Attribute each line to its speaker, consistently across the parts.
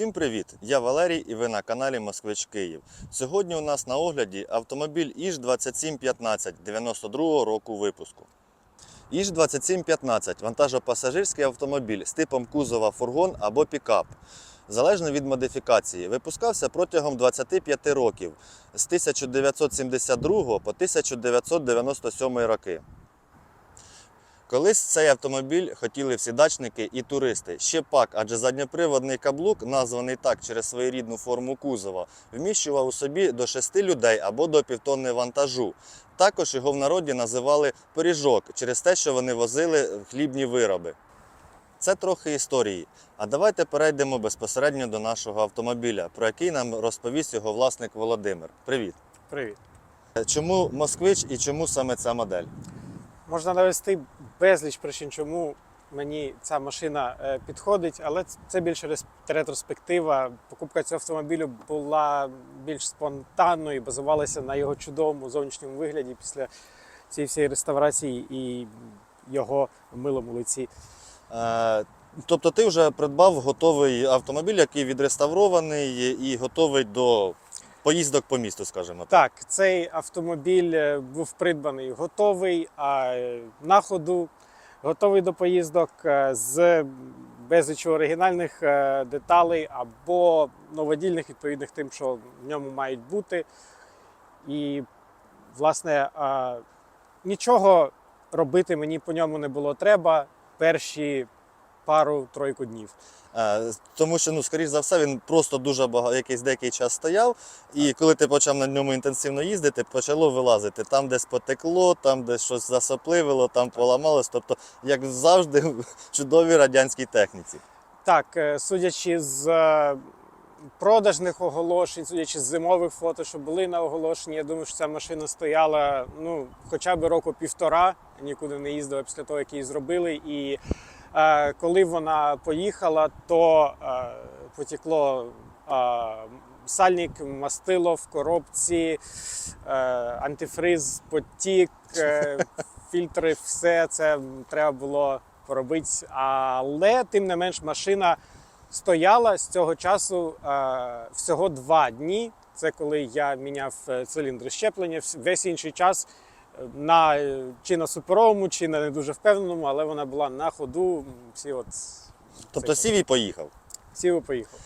Speaker 1: Усім привіт! Я Валерій і ви на каналі Москвич Київ. Сьогодні у нас на огляді автомобіль Іж 2715 92 року випуску. Іж 2715 вантажопасажирський автомобіль з типом кузова фургон або пікап. Залежно від модифікації, випускався протягом 25 років з 1972 по 1997 роки. Колись цей автомобіль хотіли всі дачники і туристи. Ще пак, адже задньоприводний каблук, названий так через своєрідну форму кузова, вміщував у собі до 6 людей або до півтонни вантажу. Також його в народі називали пиріжок через те, що вони возили хлібні вироби. Це трохи історії. А давайте перейдемо безпосередньо до нашого автомобіля, про який нам розповість його власник Володимир. Привіт!
Speaker 2: Привіт.
Speaker 1: Чому москвич і чому саме ця модель?
Speaker 2: Можна навести безліч причин, чому мені ця машина е, підходить, але це більше ретроспектива. Покупка цього автомобілю була більш спонтанною і базувалася на його чудовому зовнішньому вигляді після цієї всієї реставрації і його милому лиці.
Speaker 1: Е, Тобто ти вже придбав готовий автомобіль, який відреставрований і готовий до поїздок по місту, скажімо так.
Speaker 2: Так, цей автомобіль е, був придбаний готовий, а е, на ходу готовий до поїздок е, з безлічу оригінальних деталей або новодільних, відповідних тим, що в ньому мають бути. І, власне, нічого робити мені по ньому не було треба перші пару-тройку днів.
Speaker 1: Е, Тому що, ну, скоріш за все, він просто дуже багато, якийсь деякий час стояв, і коли ти почав на ньому інтенсивно їздити, почало вилазити. Там десь потекло, там десь щось засопливило, там поламалось. Тобто, як завжди, в чудовій радянській техніці.
Speaker 2: Так, е, судячи з е, продажних оголошень, судячи з зимових фото, що були на оголошенні, я думаю, що ця машина стояла ну, хоча б року півтора, нікуди не їздила після того, як її зробили. І коли вона поїхала, то е, потекло е, сальник, мастило в коробці, е, антифриз, потік, е, фільтри, все це треба було поробити. Але тим не менш машина стояла з цього часу е, всього два дні. Це коли я міняв е, циліндри щеплення. Весь інший час е, на чи на суперовому, чи на не дуже впевненому, але вона була на ходу. Всі от
Speaker 1: Тобто сів і поїхав.
Speaker 2: сів і поїхав.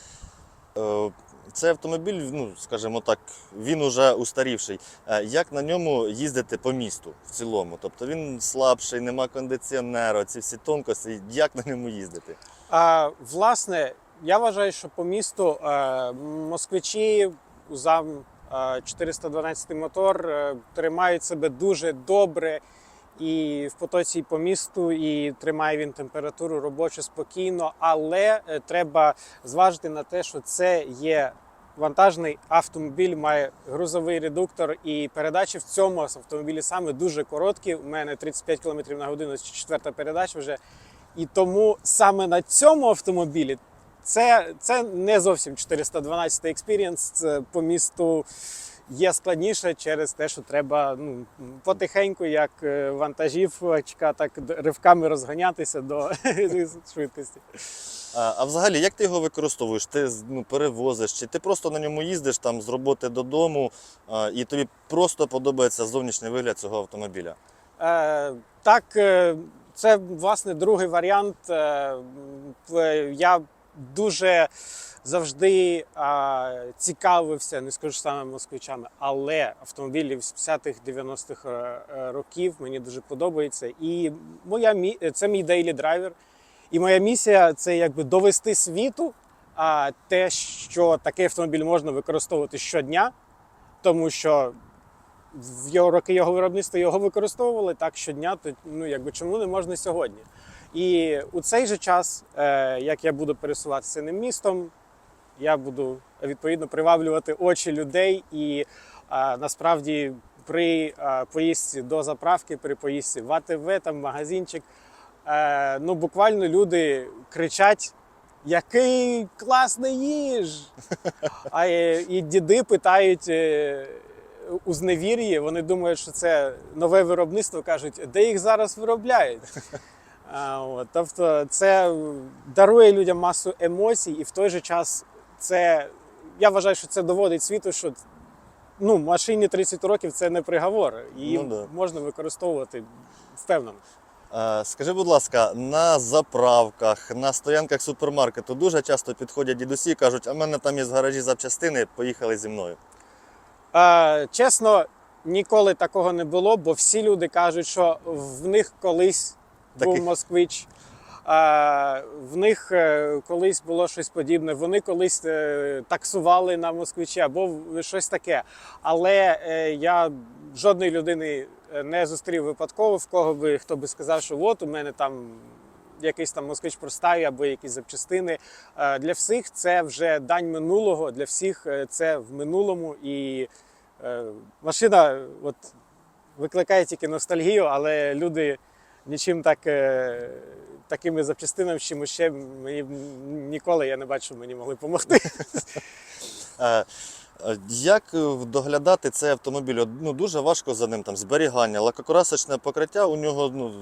Speaker 1: Е, Цей автомобіль, ну скажімо так, він уже устарівший. Е, Як на ньому їздити по місту в цілому? Тобто він слабший, нема кондиціонеру, ці всі тонкості. Як на ньому їздити?
Speaker 2: А, власне, я вважаю, що по місту е, москвичі е, 412 мотор е, тримають себе дуже добре і в потоці і по місту, і тримає він температуру робочу спокійно, але е, треба зважити на те, що це є. Вантажний автомобіль має грузовий редуктор, і передачі в цьому автомобілі саме дуже короткі. У мене 35 км на годину, четверта передача вже. І тому саме на цьому автомобілі це, це не зовсім 412 Experience. Це по місту є складніше через те, що треба ну, потихеньку, як е, вантажівочка, так ривками розганятися до швидкості.
Speaker 1: А, а взагалі, як ти його використовуєш? Ти ну, перевозиш, чи ти просто на ньому їздиш там з роботи додому, а, і тобі просто подобається зовнішній вигляд цього автомобіля?
Speaker 2: Е, так, е, це власне другий варіант. Е, я дуже завжди е, цікавився, не скажу саме москвичами, але автомобілі 80-х, 90-х е, е, років мені дуже подобається. І моя це мій дейлі драйвер. І моя місія це якби довести світу а, те, що такий автомобіль можна використовувати щодня, тому що в його роки його виробництва його використовували так щодня, то ну якби чому не можна сьогодні? І у цей же час, е, як я буду пересуватися цим містом, я буду відповідно приваблювати очі людей. І е, насправді при е, поїздці до заправки, при поїздці в АТВ, там магазинчик, ну буквально люди кричать. Який класний їж! А і діди питають у зневір'ї, вони думають, що це нове виробництво, кажуть, де їх зараз виробляють. А, от, тобто це дарує людям масу емоцій і в той же час це я вважаю, що це доводить світу, що ну, машині 30 років це не приговор. Її
Speaker 1: Ну да.
Speaker 2: можна використовувати впевнено.
Speaker 1: Скажи, будь ласка, на заправках, на стоянках супермаркету дуже часто підходять дідусі і кажуть, а в мене там є з гаражі запчастини, поїхали зі мною.
Speaker 2: Е, чесно, ніколи такого не було, бо всі люди кажуть, що в них колись
Speaker 1: Таких-
Speaker 2: був москвич. е, В них е, колись було щось подібне, вони колись е, таксували на москвичі або щось таке. Але е, я жодної людини не зустрів випадково, в кого би хто би сказав, що от у мене там якийсь там москвич простає або якісь запчастини. Для всіх це вже дань минулого, для всіх це в минулому. І машина от, викликає тільки ностальгію, але люди нічим так, е, такими запчастинами, чимось ще мені ніколи я не бачу, мені могли допомогти.
Speaker 1: Е, е, Як доглядати цей автомобіль? Ну, дуже важко за ним там зберігання, лакокрасочне покриття у нього ну,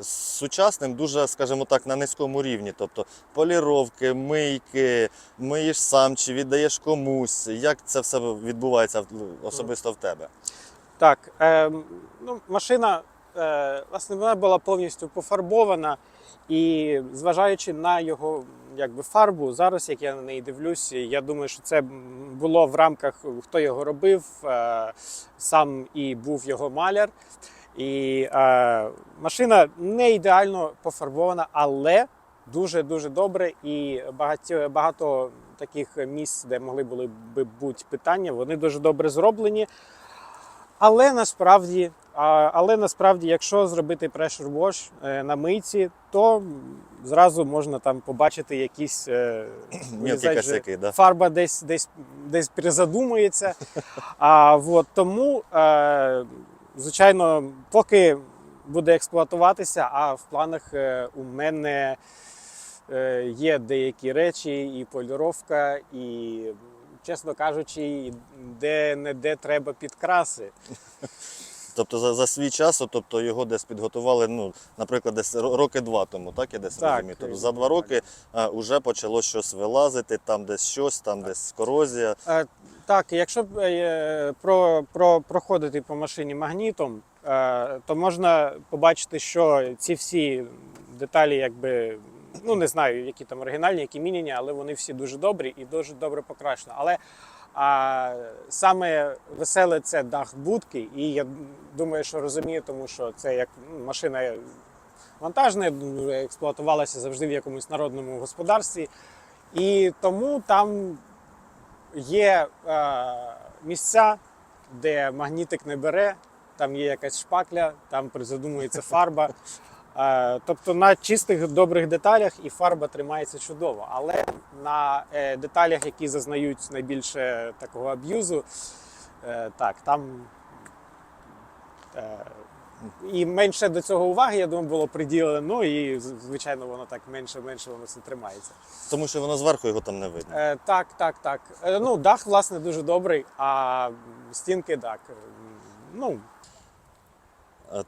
Speaker 1: сучасним дуже, скажімо так, на низькому рівні. Тобто поліровки, мийки, миєш сам чи віддаєш комусь. Як це все відбувається особисто в тебе?
Speaker 2: Так, е, ну, машина, власне, вона була повністю пофарбована, і зважаючи на його якби, фарбу, зараз, як я на неї дивлюсь, я думаю, що це було в рамках, хто його робив, е, сам і був його маляр. І е, машина не ідеально пофарбована, але дуже-дуже добре. І багато, багато таких місць, де могли були би бути питання, вони дуже добре зроблені. Але насправді, але насправді, якщо зробити pressure wash е, на мийці, то зразу можна там побачити якісь е,
Speaker 1: Мілкі косяки, да?
Speaker 2: фарба десь десь десь перезадумується. А от тому, е, звичайно, поки буде експлуатуватися, а в планах у мене є деякі речі, і поліровка, і, чесно кажучи, де-не-де треба підкраси.
Speaker 1: Тобто за, за свій час, тобто його десь підготували, ну, наприклад, десь роки два тому, так я десь
Speaker 2: Так,
Speaker 1: розумію. Тобто за два роки а, вже почало щось вилазити, там десь щось, там десь корозія.
Speaker 2: Е, Так, якщо е, про, про, проходити по машині магнітом, е, то можна побачити, що ці всі деталі, якби, ну не знаю, які там оригінальні, які міняні, але вони всі дуже добрі і дуже добре покращені. Але а, саме веселе це дах будки, і я думаю, що розумію, тому що це як ну, машина вантажна, експлуатувалася завжди в якомусь народному господарстві. І тому там є е, місця, де магнітик не бере, там є якась шпакля, там призадумується фарба. Е, тобто на чистих добрих деталях і фарба тримається чудово. Але на е, деталях, які зазнають найбільше такого аб'юзу, е, так, там. І менше до цього уваги, я думаю, було приділено. Ну і звичайно, воно так менше-менше воно все тримається.
Speaker 1: Тому що воно зверху його там не видно.
Speaker 2: Е, так, так, так. Е, ну, дах, власне, дуже добрий, а стінки так. Ну,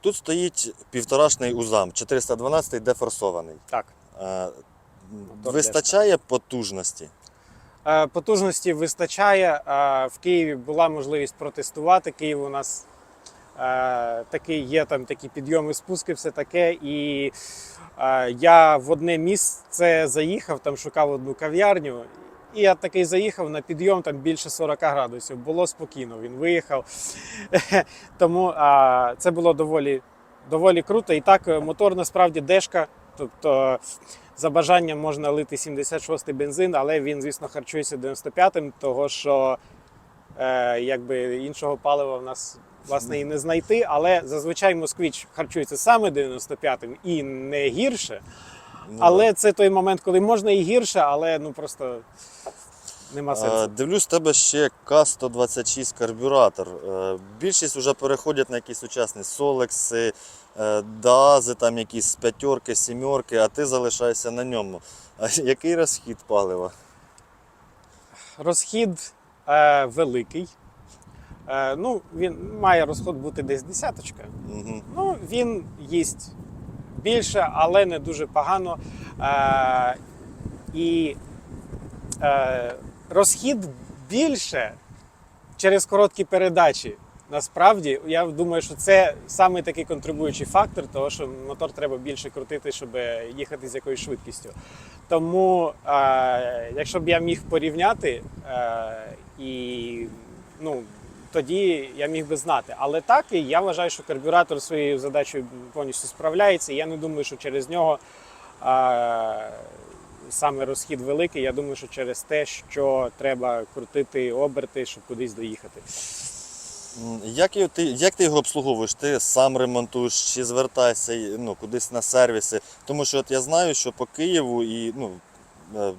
Speaker 1: Тут стоїть півторашний узам, 412 дефорсований.
Speaker 2: так.
Speaker 1: Е, Вистачає потужності.
Speaker 2: Е, потужності вистачає. Е, в Києві була можливість протестувати. Київ у нас е, такий є там такі підйоми, спуски, все таке. І е, я в одне місце заїхав, там шукав одну кав'ярню. І я такий заїхав на підйом там більше 40 градусів. Було спокійно, він виїхав. Тому а, це було доволі, доволі круто. І так, е, мотор насправді дешка. Тобто за бажанням можна лити 76-й бензин, але він, звісно, харчується 95-м, того що е, якби іншого палива в нас власне і не знайти. Але зазвичай москвич харчується саме 95-м і не гірше.
Speaker 1: Ну,
Speaker 2: Але це той момент, коли можна і гірше, але ну просто нема
Speaker 1: Е,
Speaker 2: сенсу.
Speaker 1: Дивлюсь, в тебе ще К-126 карбюратор. Е, Більшість вже переходять на якісь сучасні солекси, е, дази, там якісь п'ятерки, сімерки, а ти залишаєшся на ньому. А який розхід палива?
Speaker 2: Розхід е, великий. Е, ну, він має розход бути десь десяточка.
Speaker 1: Угу.
Speaker 2: Ну, він їсть більше, але не дуже погано. Е, і Е, розхід більше через короткі передачі. Насправді, я думаю, що це саме такий контрибуючий фактор, того що мотор треба більше крутити, щоб їхати з якоюсь швидкістю. Тому, е, якщо б я міг порівняти, е, і ну, тоді я міг би знати. Але так, і я вважаю, що карбюратор своєю задачею повністю справляється. Я не думаю, що через нього е, саме розхід великий. Я думаю, що через те, що треба крутити оберти, щоб кудись доїхати.
Speaker 1: Як, ти, як ти його обслуговуєш? Ти сам ремонтуєш чи звертаєшся ну, кудись на сервіси? Тому що от я знаю, що по Києву і ну,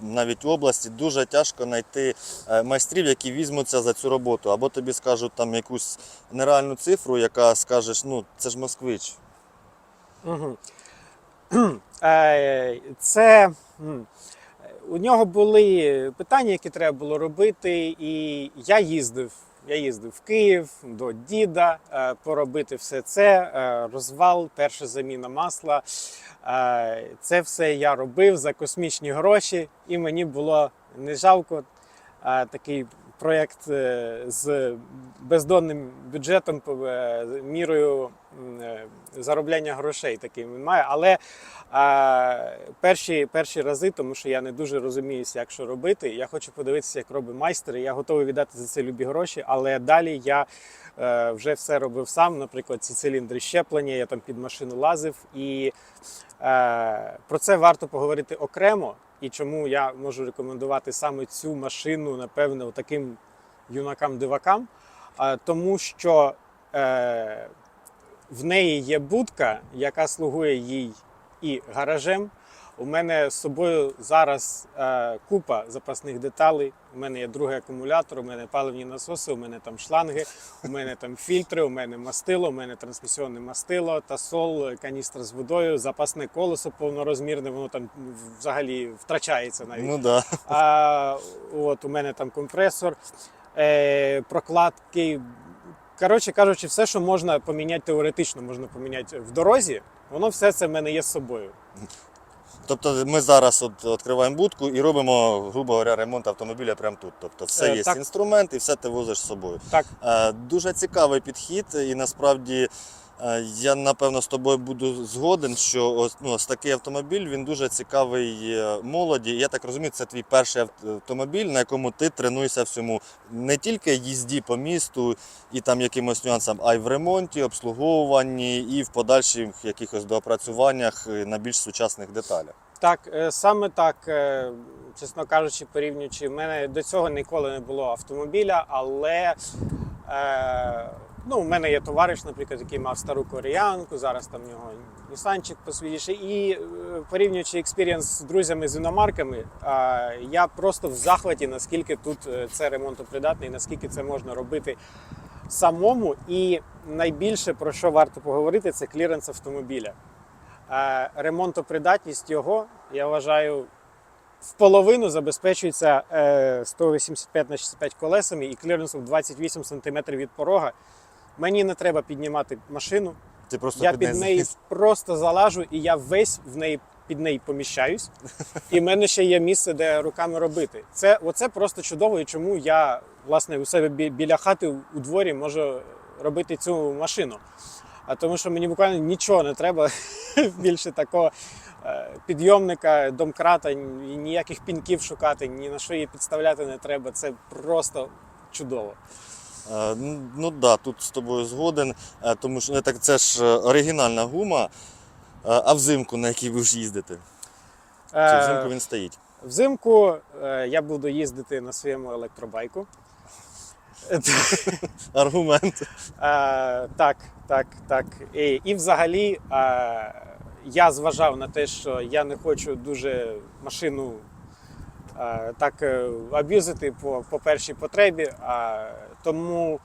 Speaker 1: навіть в області дуже тяжко знайти е, майстрів, які візьмуться за цю роботу. Або тобі скажуть там якусь нереальну цифру, яка скажеш, ну це ж москвич.
Speaker 2: Угу. Це у нього були питання, які треба було робити, і я їздив. Я їздив в Київ до діда е, поробити все це. е, Розвал, перша заміна масла. Е, Це все я робив за космічні гроші, і мені було не жалко. Такий проєкт е, з бездонним бюджетом, е, мірою е, заробляння грошей таким він має. Але перші, перші рази, тому що я не дуже розуміюся, як що робити. Я хочу подивитися, як робить майстер. Я готовий віддати за це любі гроші, але далі я вже все робив сам. Наприклад, ці циліндри щеплення, я там під машину лазив. І про це варто поговорити окремо. І чому я можу рекомендувати саме цю машину, напевне, таким юнакам-дивакам, тому що е, в неї є будка, яка слугує їй і гаражем. У мене з собою зараз е, купа запасних деталей. У мене є другий акумулятор, у мене паливні насоси, у мене там шланги, у мене там фільтри, у мене мастило, у мене трансмісіонне мастило, тасол, каністра з водою, запасне колесо повнорозмірне, воно там взагалі втрачається навіть.
Speaker 1: Ну да.
Speaker 2: А, от у мене там компресор, е, прокладки. Коротше кажучи, все, що можна поміняти теоретично, можна поміняти в дорозі, воно все це в мене є з собою.
Speaker 1: Тобто ми зараз от відкриваємо будку і робимо, грубо говоря, ремонт автомобіля прямо тут. Тобто все
Speaker 2: Е,
Speaker 1: є
Speaker 2: так.
Speaker 1: інструмент і все ти возиш з собою.
Speaker 2: Так,
Speaker 1: Е, Дуже цікавий підхід, і насправді я напевно з тобою буду згоден, що ось, ну, ось такий автомобіль він дуже цікавий е, молоді. Я так розумію, це твій перший автомобіль, на якому ти тренуєшся всьому не тільки їзді по місту і там якимось нюансам, а й в ремонті, обслуговуванні і в подальших якихось доопрацюваннях е, на більш сучасних деталях.
Speaker 2: так, е, саме так, е, чесно кажучи, порівнюючи, в мене до цього ніколи не було автомобіля, але е, ну, у мене є товариш, наприклад, який мав стару кореянку, зараз там в нього нісанчик посвіжіший. І е, порівнюючи експірієнс з друзями з іномарками, е, я просто в захваті, наскільки тут е, це ремонтопридатне і наскільки це можна робити самому. І найбільше про що варто поговорити, це кліренс автомобіля. Е, Ремонтопридатність його, я вважаю, в половину забезпечується е, 185 на 65 колесами і кліренсом 28 см від порога. Мені не треба піднімати машину.
Speaker 1: Ти просто
Speaker 2: Я
Speaker 1: під
Speaker 2: під
Speaker 1: неї
Speaker 2: просто залажу, і я весь в неї під неї поміщаюсь. І в мене ще є місце, де руками робити. Це оце просто чудово, і чому я власне у себе бі- біля хати у дворі можу робити цю машину. А тому що мені буквально нічого не треба більше такого е, підйомника, домкрата, ніяких пінків шукати, ні на що її підставляти не треба. Це просто чудово.
Speaker 1: Е, Ну ну да, тут з тобою згоден, е, тому що ну, так це ж е, оригінальна гума. А взимку на якій будеш їздити? Чи
Speaker 2: Е,
Speaker 1: взимку він стоїть?
Speaker 2: Взимку я буду їздити на своєму електробайку.
Speaker 1: Аргумент.
Speaker 2: Е, так, так, так. І, і взагалі е, я зважав на те, що я не хочу дуже машину так е, аб'юзити по, по першій потребі. А, тому,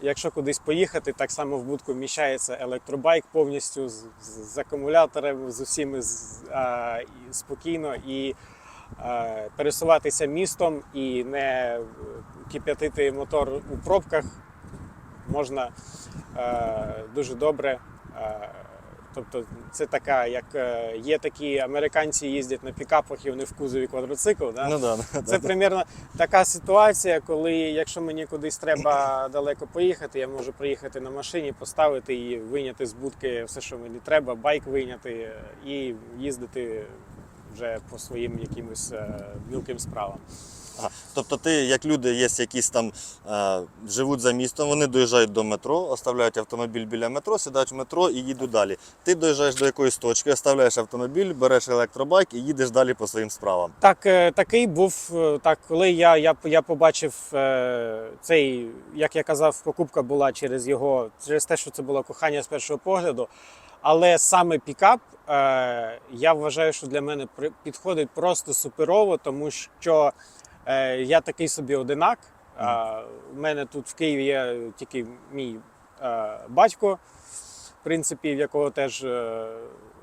Speaker 2: якщо кудись поїхати, так само в будку вміщається електробайк повністю з, з, з акумулятором, з усіми з, а, і спокійно і е, пересуватися містом і не кип'ятити мотор у пробках можна е, дуже добре е, Тобто, це така, як е, є такі американці їздять на пікапах і вони в кузові квадроцикл. Да?
Speaker 1: Ну да, да,
Speaker 2: Це
Speaker 1: да.
Speaker 2: примерно така ситуація, коли якщо мені кудись треба далеко поїхати, я можу приїхати на машині, поставити її, вийняти з будки все, що мені треба, байк вийняти е, і їздити вже по своїм якимось е, мілким справам.
Speaker 1: Ага. Тобто ти, як люди, є якісь там е, живуть за містом, вони доїжджають до метро, оставляють автомобіль біля метро, сідають в метро і їдуть далі. Ти доїжджаєш до якоїсь точки, оставляєш автомобіль, береш електробайк і їдеш далі по своїм справам.
Speaker 2: Так, е, такий був е, так, коли я, я, я побачив е, цей, як я казав, покупка була через його, через те, що це було кохання з першого погляду. Але саме пікап, е, я вважаю, що для мене підходить просто суперово, тому що я такий собі одинак. Е, у мене тут в Києві є тільки мій е, батько, в принципі, в якого теж е,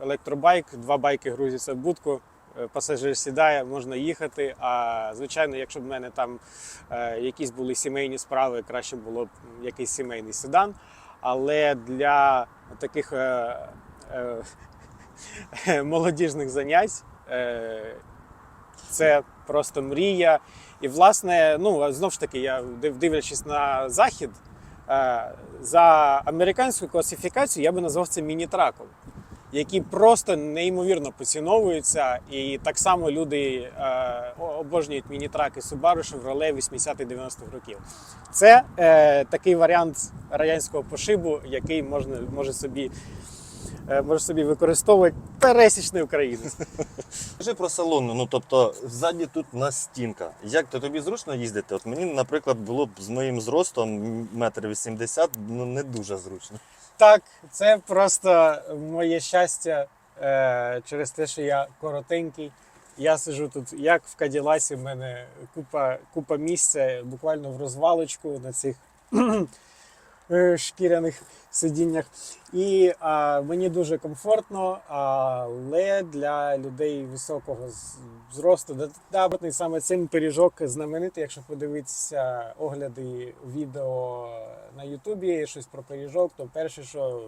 Speaker 2: електробайк, два байки грузяться в будку. е, Пасажир сідає, можна їхати. А звичайно, якщо б в мене там е, якісь були сімейні справи, краще було б якийсь сімейний седан. Але для таких е, е, молодіжних занять е, це просто мрія. І, власне, ну знов ж таки, я дивлячись на захід, е, за американську класифікацію я би назвав це міні-траком, які просто неймовірно поціновуються. І так само люди е, обожнюють міні-траки Subaru, Chevrolet 80-90-х років. Це е, такий варіант радянського пошибу, який можна може собі. Е, Може собі використовувати пересічний українець.
Speaker 1: Скажи про салон, ну тобто ззаді тут у нас стінка. Як то тобі зручно їздити? От мені, наприклад, було б з моїм зростом метр вісімдесят, ну не дуже зручно.
Speaker 2: Так, це просто моє щастя е, через те, що я коротенький. Я сижу тут як в Каділасі, в мене купа, купа місця, буквально в розвалочку на цих шкіряних сидіннях. І а, мені дуже комфортно, але для людей високого зросту, да, саме цим пиріжок знаменитий, якщо подивитися огляди відео на Ютубі, щось про пиріжок, то перше, що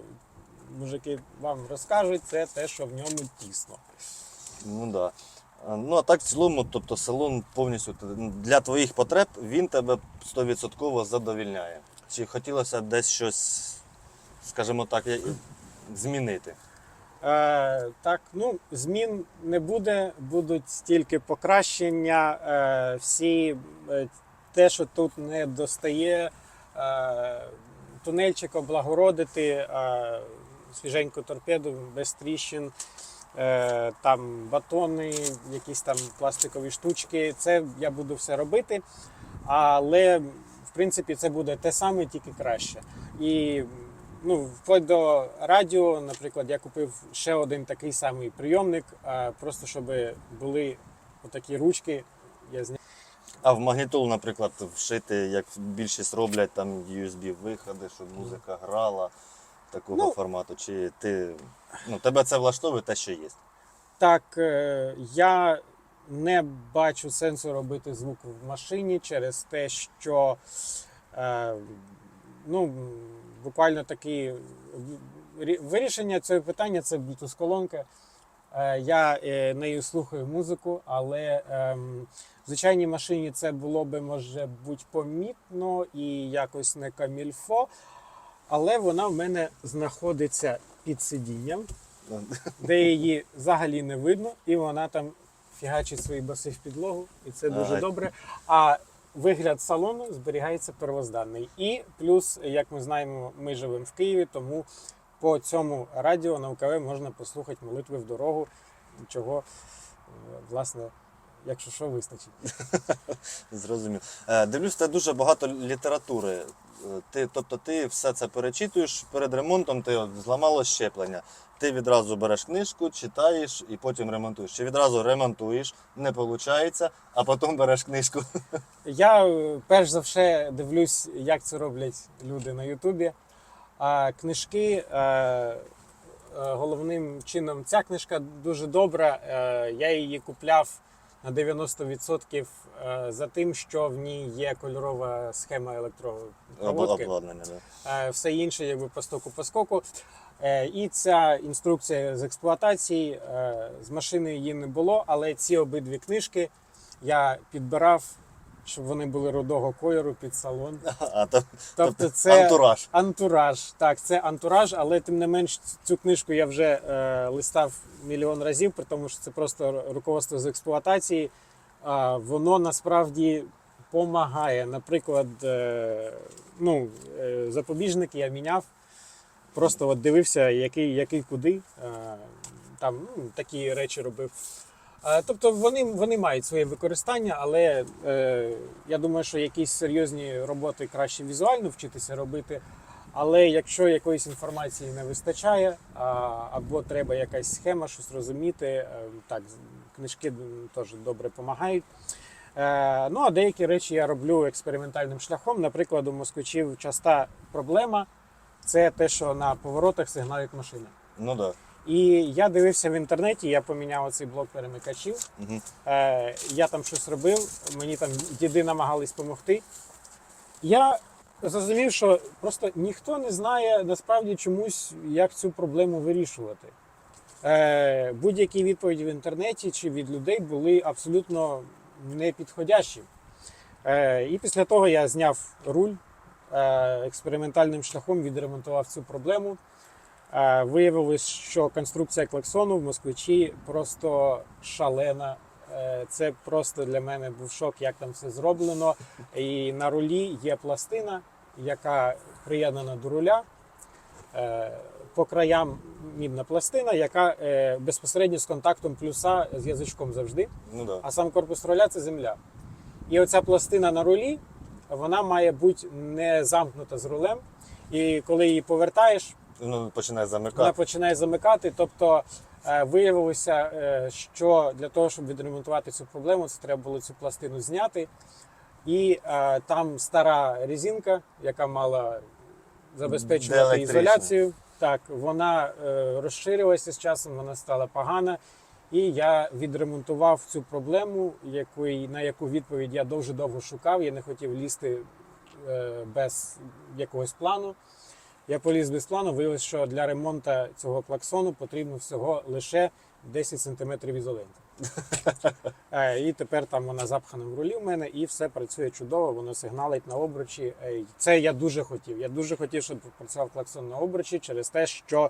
Speaker 2: мужики вам розкажуть, це те, що в ньому тісно.
Speaker 1: Ну да. Ну а так в цілому, тобто салон повністю для твоїх потреб він тебе 100% задовільняє. Чи хотілося б десь щось, скажімо так, змінити?
Speaker 2: Е, так, ну змін не буде, будуть тільки покращення. Е, всі е, те, що тут не достає, е, тунельчик облагородити, е, свіженьку торпеду без тріщин. Е, там батони, якісь там пластикові штучки. Це я буду все робити. Але в принципі це буде те саме, тільки краще. І ну, вплоть до радіо, наприклад, я купив ще один такий самий прийомник, просто щоб були отакі ручки. Я зняв.
Speaker 1: А в магнітолу, наприклад, вшити, як більшість роблять там USB-виходи, щоб музика грала такого
Speaker 2: Ну,
Speaker 1: формату. Чи ти ну, тебе це влаштовує те, що є?
Speaker 2: Так, е, я не бачу сенсу робити звук в машині через те, що е, ну, буквально такі вирішення цього питання це Bluetooth-колонка. Е, Я е, нею слухаю музику, але ем, в звичайній машині це було би, може бути, помітно і якось не камільфо. Але вона в мене знаходиться під сидінням де її взагалі не видно, і вона там фігачить свої баси в підлогу, і це дуже
Speaker 1: Ага.
Speaker 2: добре. А вигляд салону зберігається первозданний. І плюс, як ми знаємо, ми живемо в Києві, тому по цьому радіо на УКВ можна послухати молитви в дорогу, чого, е, власне, якщо що, вистачить.
Speaker 1: Зрозумів. Е, Дивлюсь, це дуже багато літератури. Ти, тобто ти все це перечитуєш перед ремонтом, ти зламало щеплення. Ти відразу береш книжку, читаєш і потім ремонтуєш. Чи відразу ремонтуєш, не виходить, а потім береш книжку.
Speaker 2: Я е, перш за все дивлюсь, як це роблять люди на Ютубі. А книжки е, е, головним чином ця книжка дуже добра. Я її купляв на 90% е, за тим, що в ній є кольорова схема електропроводки.
Speaker 1: обладнання. Да.
Speaker 2: Е, Все інше, якби по стоку по скоку. Е, І ця інструкція з експлуатації з машини її не було, але ці обидві книжки я підбирав, щоб вони були рудого кольору під салон.
Speaker 1: А, то,
Speaker 2: Тобто це
Speaker 1: антураж.
Speaker 2: антураж. Так, це антураж, але тим не менш цю книжку я вже е, листав мільйон разів, при тому що це просто руководство з експлуатації. А, воно насправді допомагає. Наприклад, е, ну, е, запобіжники я міняв. Просто от дивився, який, який куди. Е, там ну, такі речі робив. Тобто вони, вони мають своє використання, але е, я думаю, що якісь серйозні роботи краще візуально вчитися робити. Але якщо якоїсь інформації не вистачає, а, або треба якась схема, щось розуміти, е, так, книжки теж добре допомагають. Е, ну а деякі речі я роблю експериментальним шляхом. Наприклад, у москвичів часта проблема це те, що на поворотах сигналять машини.
Speaker 1: Ну да.
Speaker 2: І я дивився в інтернеті, я поміняв цей блок перемикачів.
Speaker 1: Угу.
Speaker 2: Е, я там щось робив, мені там діди намагались допомогти. Я зрозумів, що просто ніхто не знає насправді чомусь, як цю проблему вирішувати. Е, будь-які відповіді в інтернеті чи від людей були абсолютно непідходящі. Е, і після того я зняв руль е, експериментальним шляхом, відремонтував цю проблему. Виявилось, що конструкція клаксону в москвичі просто шалена. Е, Це просто для мене був шок, як там все зроблено. І на рулі є пластина, яка приєднана до руля. Е, По краям мідна пластина, яка е, безпосередньо з контактом плюса з язичком завжди
Speaker 1: Ну да.
Speaker 2: а сам корпус руля це земля. І оця пластина на рулі, вона має бути не замкнута з рулем. І коли її повертаєш,
Speaker 1: Ну, починає
Speaker 2: вона починає замикати. Тобто е, виявилося, е, що для того, щоб відремонтувати цю проблему, це треба було цю пластину зняти. І е, там стара резинка, яка мала забезпечувати ізоляцію. Так, вона е, розширилася з часом, вона стала погана. І я відремонтував цю проблему, яку, на яку відповідь я дуже довго шукав. Я не хотів лізти е, без якогось плану. Я поліз без плану, виявилось, що для ремонту цього клаксону потрібно всього лише 10 см ізоленти. І тепер там вона запхана в рулі в мене, і все працює чудово, воно сигналить на обручі. Е, Це я дуже хотів. Я дуже хотів, щоб працював клаксон на обручі через те, що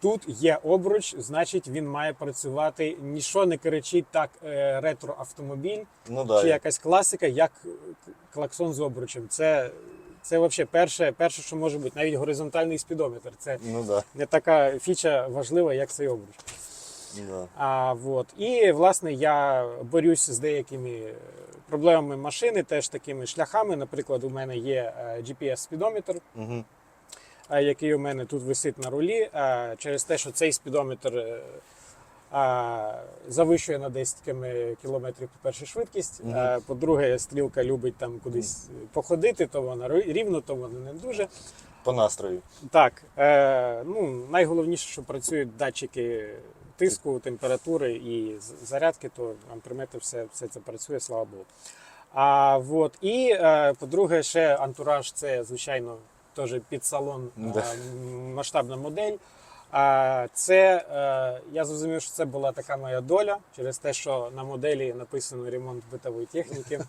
Speaker 2: тут є обруч, значить він має працювати. Ніщо не кричить так е, ретро-автомобіль
Speaker 1: Ну да.
Speaker 2: чи якась класика, як клаксон з обручем. Це, це взагалі перше, перше, що може бути, навіть горизонтальний спідометр. Це
Speaker 1: Ну да.
Speaker 2: не така фіча важлива, як цей обруч.
Speaker 1: да.
Speaker 2: А, вот. І власне я борюсь з деякими проблемами машини, теж такими шляхами. Наприклад, у мене є е, GPS-спідометр,
Speaker 1: Угу.
Speaker 2: е, який у мене тут висить на рулі. е, Через те, що цей спідометр е, завищує на 10 км кілометрів по перше швидкість.
Speaker 1: Мгм.
Speaker 2: Е, По-друге, стрілка любить там кудись походити, то вона рівно, то вона не дуже.
Speaker 1: По настрою.
Speaker 2: Так, е, ну, найголовніше, що працюють датчики тиску, температури і зарядки, то амперметр все, все це працює, слава Богу. А, вот, і, е, по-друге, ще антураж це, звичайно, теж під салон
Speaker 1: Да.
Speaker 2: е, масштабна модель. Це, е, я зрозумів, що це була така моя доля через те, що на моделі написано ремонт битової техніки.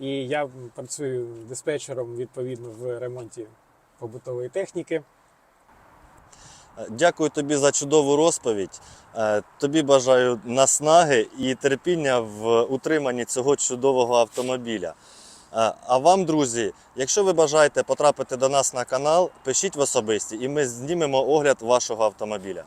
Speaker 2: І я працюю диспетчером відповідно в ремонті побутової техніки.
Speaker 1: Е, Дякую тобі за чудову розповідь. Е, Тобі бажаю наснаги і терпіння в утриманні цього чудового автомобіля. А вам, друзі, якщо ви бажаєте потрапити до нас на канал, пишіть в особисті, і ми знімемо огляд вашого автомобіля.